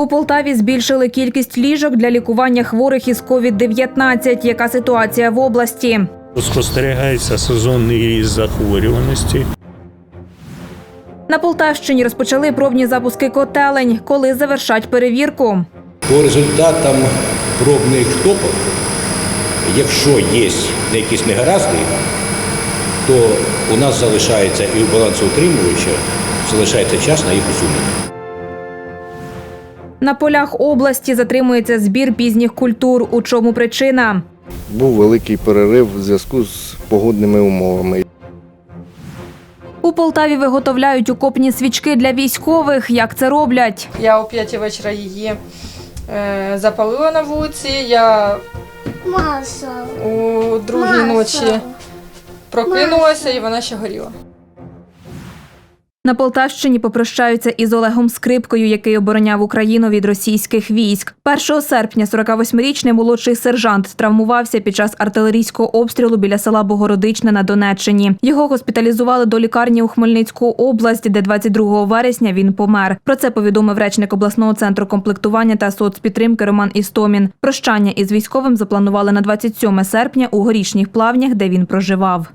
У Полтаві збільшили кількість ліжок для лікування хворих із COVID-19. Яка ситуація в області? Спостерігається сезонний ріст захворюваності. На Полтавщині розпочали пробні запуски котелень, коли завершать перевірку. По результатам пробних штопок, якщо є якісь негаразди, то у нас залишається і у балансоутримувача залишається час на їх усунення. На полях області затримується збір пізніх культур. У чому причина? Був великий перерив в зв'язку з погодними умовами. У Полтаві виготовляють окопні свічки для військових. Як це роблять? Я о 5 вечора її е, запалила на вулиці. Я Маша. у другій ночі прокинулася і вона ще горіла. На Полтавщині попрощаються із Олегом Скрипкою, який обороняв Україну від російських військ. 1 серпня 48-річний молодший сержант травмувався під час артилерійського обстрілу біля села Богородичне на Донеччині. Його госпіталізували до лікарні у Хмельницьку область, де 22 вересня він помер. Про це повідомив речник обласного центру комплектування та соцпідтримки Роман Істомін. Прощання із військовим запланували на 27 серпня у горішніх плавнях, де він проживав.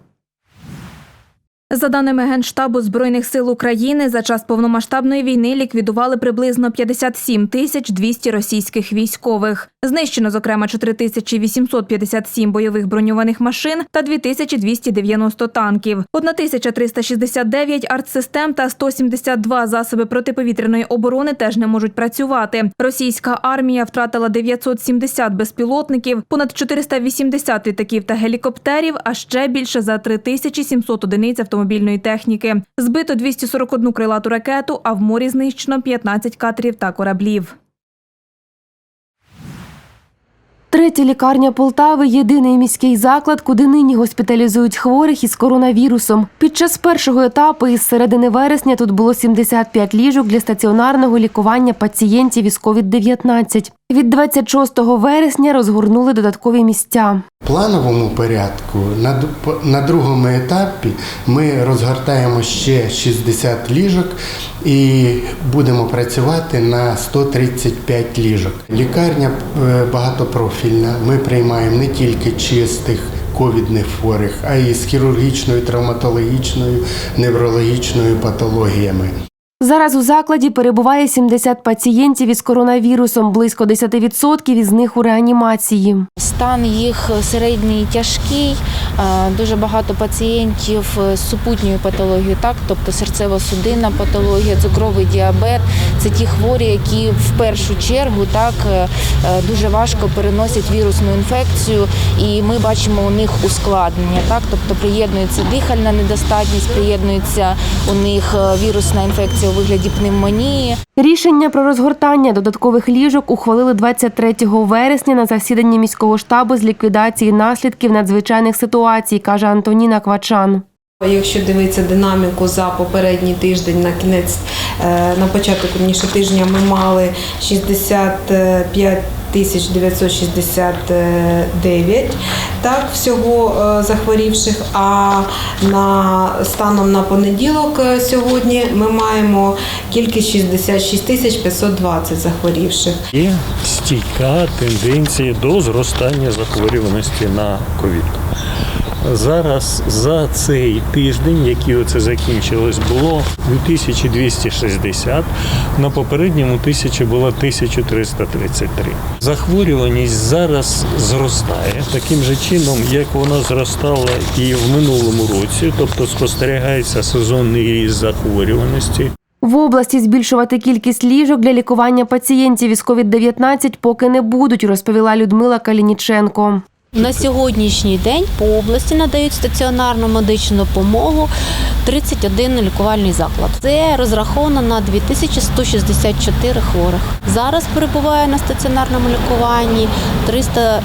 За даними Генштабу Збройних сил України, за час повномасштабної війни ліквідували приблизно 57 тисяч 200 російських військових. Знищено, зокрема, 4857 бойових броньованих машин та 2290 танків, 1369 артсистем та 172 засоби протиповітряної оборони теж не можуть працювати. Російська армія втратила 970 безпілотників, понад 480 літаків та гелікоптерів, а ще більше за 3700 одиниць автомобільної техніки. Збито 241 крилату ракету, а в морі знищено 15 катерів та кораблів. Третя лікарня Полтави єдиний міський заклад, куди нині госпіталізують хворих із коронавірусом. Під час першого етапу із середини вересня тут було 75 ліжок для стаціонарного лікування пацієнтів із COVID-19. Від 26 вересня розгорнули додаткові місця. В плановому порядку на, на другому етапі ми розгортаємо ще 60 ліжок і будемо працювати на 135 ліжок. Лікарня е, багатопрофільна. Ми приймаємо не тільки чистих ковідних хворих, а й з хірургічною, травматологічною, неврологічною патологіями. Зараз у закладі перебуває 70 пацієнтів із коронавірусом, близько 10% із них у реанімації. Стан їх середній тяжкий. е, Дуже багато пацієнтів з супутньою патологією, так тобто серцево-судинна патологія, цукровий діабет. Це ті хворі, які в першу чергу так е, е, дуже важко переносять вірусну інфекцію, і ми бачимо у них ускладнення. Так, тобто приєднується дихальна недостатність, приєднується у них вірусна інфекція вигляді пневмонії. Рішення про розгортання додаткових ліжок ухвалили 23 вересня на засіданні міського штабу з ліквідації наслідків надзвичайних ситуацій, каже Антоніна Квачан. Якщо дивитися динаміку за попередній тиждень на кінець, е, на початок верніше тижня ми мали 65 тисяч 969 так, всього е, захворівших, а на, станом на понеділок е, сьогодні ми маємо кількість 66 тисяч 520 захворівших. Є стійка тенденція до зростання захворюваності на ковід. Зараз за цей тиждень, який оце закінчилось, було 2260, на попередньому тисячі було 1333. Захворюваність зараз зростає таким же чином, як вона зростала і в минулому році, тобто спостерігається сезонний захворюваності. В області збільшувати кількість ліжок для лікування пацієнтів із COVID-19 поки не будуть, розповіла Людмила Калініченко. На сьогоднішній день по області надають стаціонарну медичну допомогу 31 лікувальний заклад. Це розраховано на 2164 хворих. Зараз перебуває на стаціонарному лікуванні 300,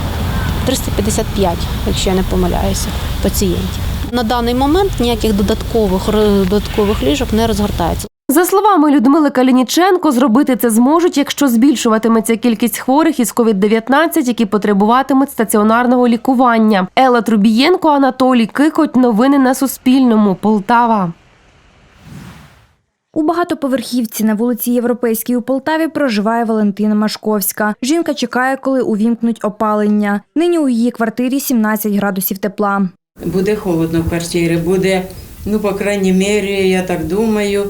355, якщо я не помиляюся, пацієнтів. На даний момент ніяких додаткових додаткових ліжок не розгортається. За словами Людмили Калініченко, зробити це зможуть, якщо збільшуватиметься кількість хворих із COVID-19, які потребуватимуть стаціонарного лікування. Елла Трубієнко, Анатолій Кикоть. Новини на Суспільному. Полтава. У багатоповерхівці на вулиці Європейській у Полтаві проживає Валентина Машковська. Жінка чекає, коли увімкнуть опалення. Нині у її квартирі 17 градусів тепла. Буде холодно в квартирі, буде, ну, по крайній мірі, я так думаю,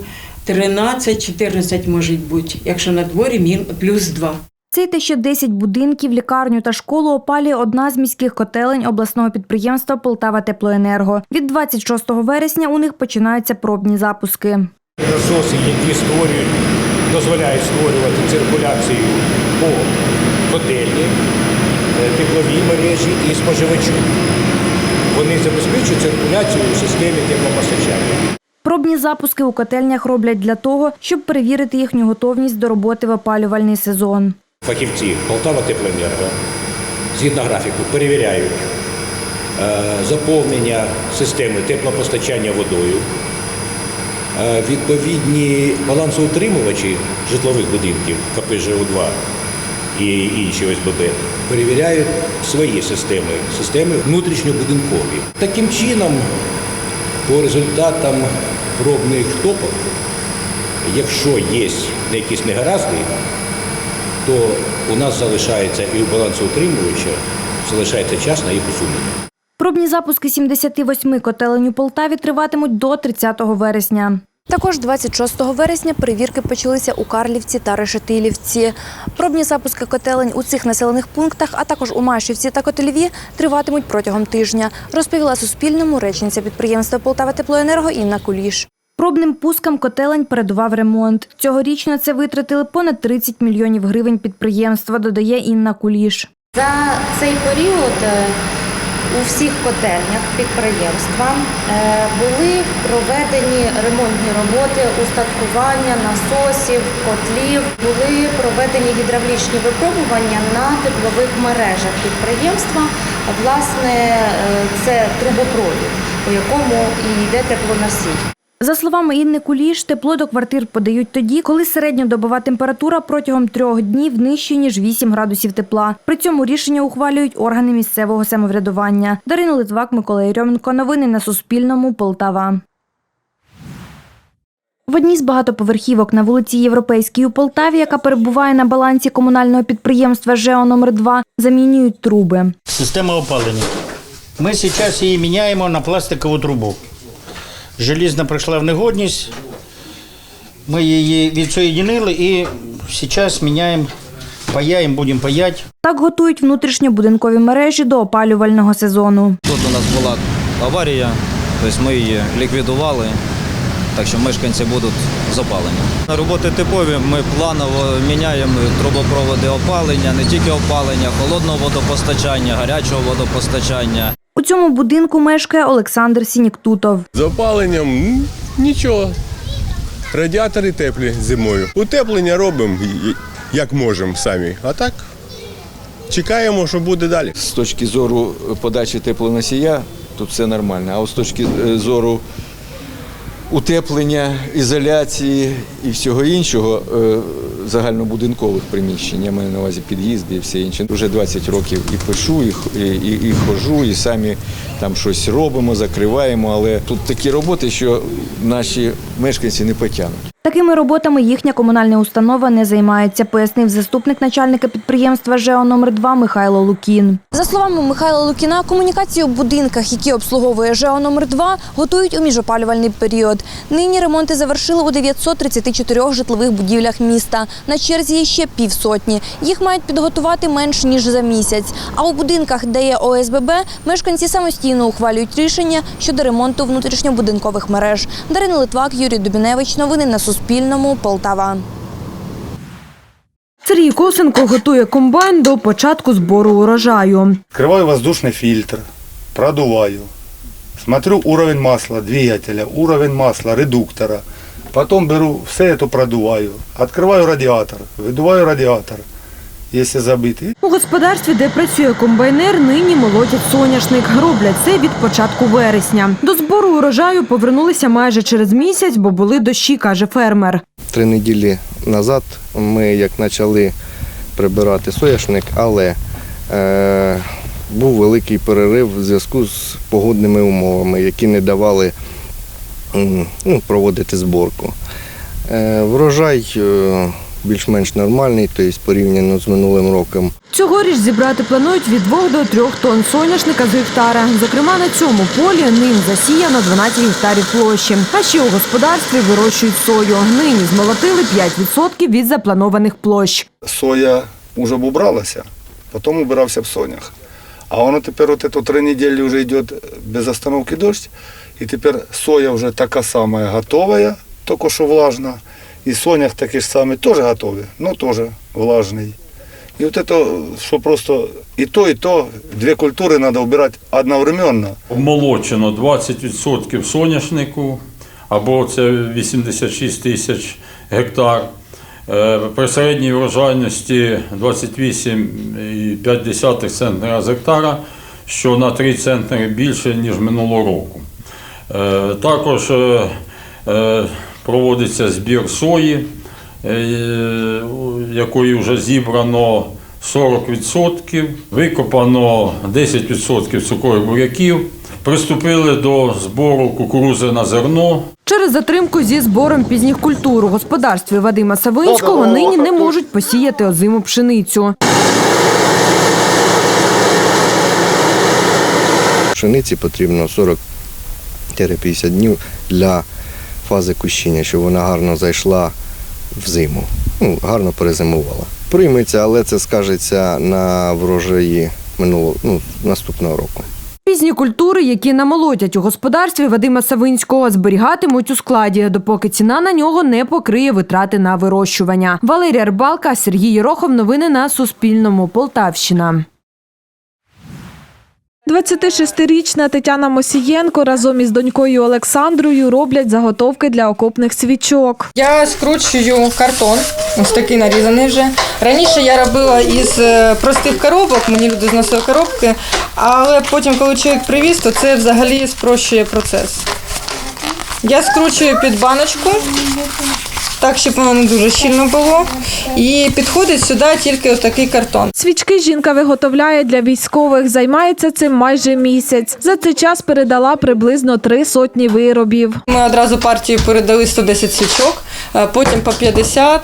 13-14 може бути, якщо на дворі мін плюс 2. Цей те, що 10 будинків, лікарню та школу опалює одна з міських котелень обласного підприємства Полтава Теплоенерго. Від 26 вересня у них починаються пробні запуски. Насоси, які створюють, дозволяють створювати циркуляцію по котельні, е, тепловій мережі і споживачу. Вони забезпечують циркуляцію у системі теплопостачання. Пробні запуски у котельнях роблять для того, щоб перевірити їхню готовність до роботи в опалювальний сезон. Фахівці Полтава Теплоенерго згідно графіку перевіряють е, заповнення системи теплопостачання водою. Е, Відповідні балансоутримувачі житлових будинків КП ЖУ-2 і інші ОСББ перевіряють свої системи, системи внутрішньобудинкові. Таким чином, по результатам пробних топок, якщо є якісь негаразди, то у нас залишається і у балансоутримувача залишається час на їх усунення. Пробні запуски 78 котелень у Полтаві триватимуть до 30 вересня. Також 26 вересня перевірки почалися у Карлівці та Решетилівці. Пробні запуски котелень у цих населених пунктах, а також у Машівці та Котельві триватимуть протягом тижня, розповіла Суспільному речниця підприємства Полтава Теплоенерго Інна Куліш. Пробним пускам котелень передував ремонт. Цьогоріч на це витратили понад 30 мільйонів гривень підприємства, додає Інна Куліш. За цей період е, у всіх котельнях підприємства е, були проведені ремонтні роботи, устаткування насосів, котлів, були проведені гідравлічні випробування на теплових мережах підприємства. Власне, е, це трубопровід, у якому і йде теплоносій. За словами Інни Куліш, тепло до квартир подають тоді, коли середньодобова температура протягом трьох днів нижче, ніж 8 градусів тепла. При цьому рішення ухвалюють органи місцевого самоврядування. Дарина Литвак, Микола Єрьоменко. Новини на Суспільному. Полтава. В одній з багатоповерхівок на вулиці Європейській у Полтаві, яка перебуває на балансі комунального підприємства ЖЕО номер 2 замінюють труби. Система опалення. Ми зараз її міняємо на пластикову трубу. Желізна прийшла в негодність. Ми її відсоєдинили і зараз міняємо, паяємо, будемо паяти. Так готують внутрішньобудинкові мережі до опалювального сезону. Тут у нас була аварія, тобто ми її ліквідували, так що мешканці будуть з опаленням. Роботи типові, ми планово міняємо трубопроводи опалення, не тільки опалення, холодного водопостачання, гарячого водопостачання. У цьому будинку мешкає Олександр Сініктутов. З опаленням нічого. Радіатори теплі зимою. Утеплення робимо як можемо самі. А так чекаємо, що буде далі. З точки зору подачі теплоносія тут все нормально. А з точки е, зору утеплення, ізоляції і всього іншого е, загальнобудинкових приміщень, я маю на увазі під'їзди і все інше. Вже 20 років і пишу, і, і, і хожу, і самі там щось робимо, закриваємо. Але тут такі роботи, що наші мешканці не потягнуть. Такими роботами їхня комунальна установа не займається, пояснив заступник начальника підприємства ЖЕО номер 2 Михайло Лукін. За словами Михайла Лукіна, комунікацію у будинках, які обслуговує ЖЕО номер 2 готують у міжопалювальний період. Нині ремонти завершили у 934 житлових будівлях міста. На черзі є ще півсотні. Їх мають підготувати менш ніж за місяць. А у будинках, де є ОСББ, мешканці самостійно ухвалюють рішення щодо ремонту внутрішньобудинкових мереж. Дарина Литвак, Юрій Дубіневич. Новини на Суспільному. Полтава. Сергій Косенко готує комбайн до початку збору урожаю. Открываю воздушный фильтр, продуваю. Смотрю уровень масла двигателя, уровень масла редуктора. Потом беру все это продуваю. Открываю радиатор, выдуваю радиатор, если забитый. У господарстві, де працює комбайнер, нині молотять соняшник. Роблять це від початку вересня. До збору урожаю повернулися майже через місяць, бо були дощі, каже фермер. Три неділі назад ми як почали прибирати соняшник, але е, був великий перерив в зв'язку з погодними умовами, які не давали ну, проводити зборку. Е, Врожай е, більш-менш нормальний, тобто порівняно з минулим роком. Цьогоріч зібрати планують від 2 до 3 тонн соняшника з гектара. Зокрема, на цьому полі ним засіяно 12 гектарів площі. А ще у господарстві вирощують сою. Нині змолотили 5% від запланованих площ. Соя вже б убралася, потім убирався в сонях. А воно тепер от три недели вже йде без остановки дощ, і тепер соя вже така сама готова, тільки що влажна. І сонях такі ж самі теж готові, але теж влажний. І от це, що просто і то, і то, дві культури треба вбирати одновременно. Обмолочено 20% соняшнику, або це 86 тисяч гектар. Е, При середній врожайності 28,5 центнера з гектара, що на 3 центнери більше, ніж минулого року. Е, Також е, проводиться збір сої, е, якої вже зібрано 40%, викопано 10% цукрових буряків. Приступили до збору кукурузи на зерно. Через затримку зі збором пізніх культур у господарстві Вадима Савинського нині не можуть посіяти озиму пшеницю. Пшениці потрібно 40-50 днів для фази кущіння, щоб вона гарно зайшла в зиму, ну, гарно перезимувала. Прийметься, але це скажеться на врожаї минулого, ну, наступного року. Пізні культури, які намолотять у господарстві Вадима Савинського, зберігатимуть у складі, допоки ціна на нього не покриє витрати на вирощування. Валерія Рибалка, Сергій Єрохов. Новини на Суспільному. Полтавщина. 26-річна Тетяна Мосієнко разом із донькою Олександрою роблять заготовки для окопних свічок. Я скручую картон, ось такий нарізаний вже. Раніше я робила із е, простих коробок, мені люди зносили коробки, але потім, коли чоловік привіз, то це взагалі спрощує процес. Я скручую під баночку, так, щоб воно не дуже щільно було. І підходить сюди тільки отакий картон. Свічки жінка виготовляє для військових, займається цим майже місяць. За цей час передала приблизно три сотні виробів. Ми одразу партію передали 110 свічок, потім по 50,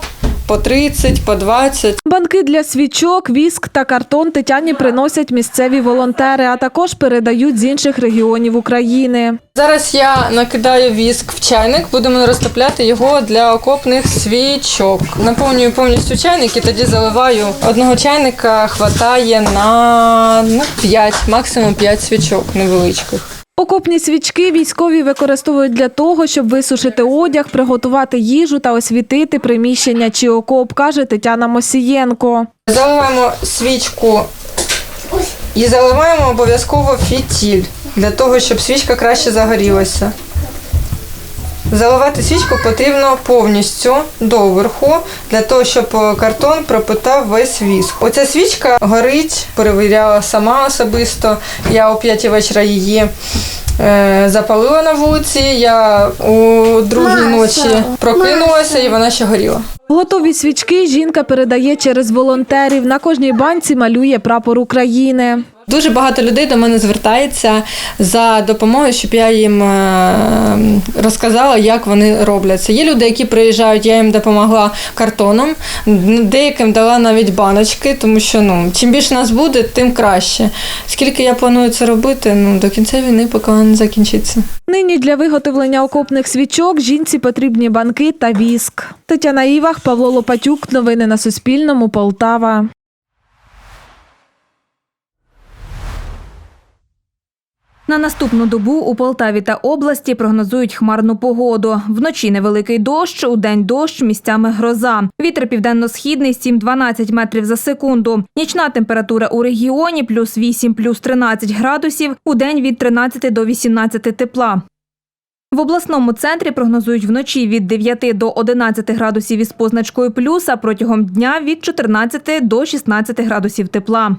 по 30, по 20. Банки для свічок, віск та картон Тетяні приносять місцеві волонтери, а також передають з інших регіонів України. Зараз я накидаю віск в чайник, будемо розтопляти його для окопних свічок. Наповнюю повністю чайник і тоді заливаю. Одного чайника хватає на ну, 5, максимум 5 свічок невеличких. Окопні свічки військові використовують для того, щоб висушити одяг, приготувати їжу та освітити приміщення чи окоп, каже Тетяна Мосієнко. Заливаємо свічку і заливаємо обов'язково фітіль для того, щоб свічка краще загорілася. Заливати свічку потрібно повністю доверху, для того, щоб картон пропитав весь віск. Оця свічка горить, перевіряла сама особисто. Я о 5 вечора її е, запалила на вулиці. Я у другій ночі прокинулася і вона ще горіла. Готові свічки жінка передає через волонтерів. На кожній банці малює прапор України. Дуже багато людей до мене звертається за допомогою, щоб я їм е, розказала, як вони роблять це. Є люди, які приїжджають, я їм допомогла картоном, деяким дала навіть баночки, тому що ну чим більше нас буде, тим краще. Скільки я планую це робити, ну до кінця війни, поки вона не закінчиться. Нині для виготовлення окопних свічок жінці потрібні банки та віск. Тетяна Івах, Павло Лопатюк. Новини на Суспільному. Полтава. На наступну добу у Полтаві та області прогнозують хмарну погоду. Вночі невеликий дощ, у день дощ, місцями гроза. Вітер південно-східний 7-12 метрів за секунду. Нічна температура у регіоні плюс 8, плюс 13 градусів. У день від 13 до 18 тепла. В обласному центрі прогнозують вночі від 9 до 11 градусів із позначкою плюс, а протягом дня від 14 до 16 градусів тепла.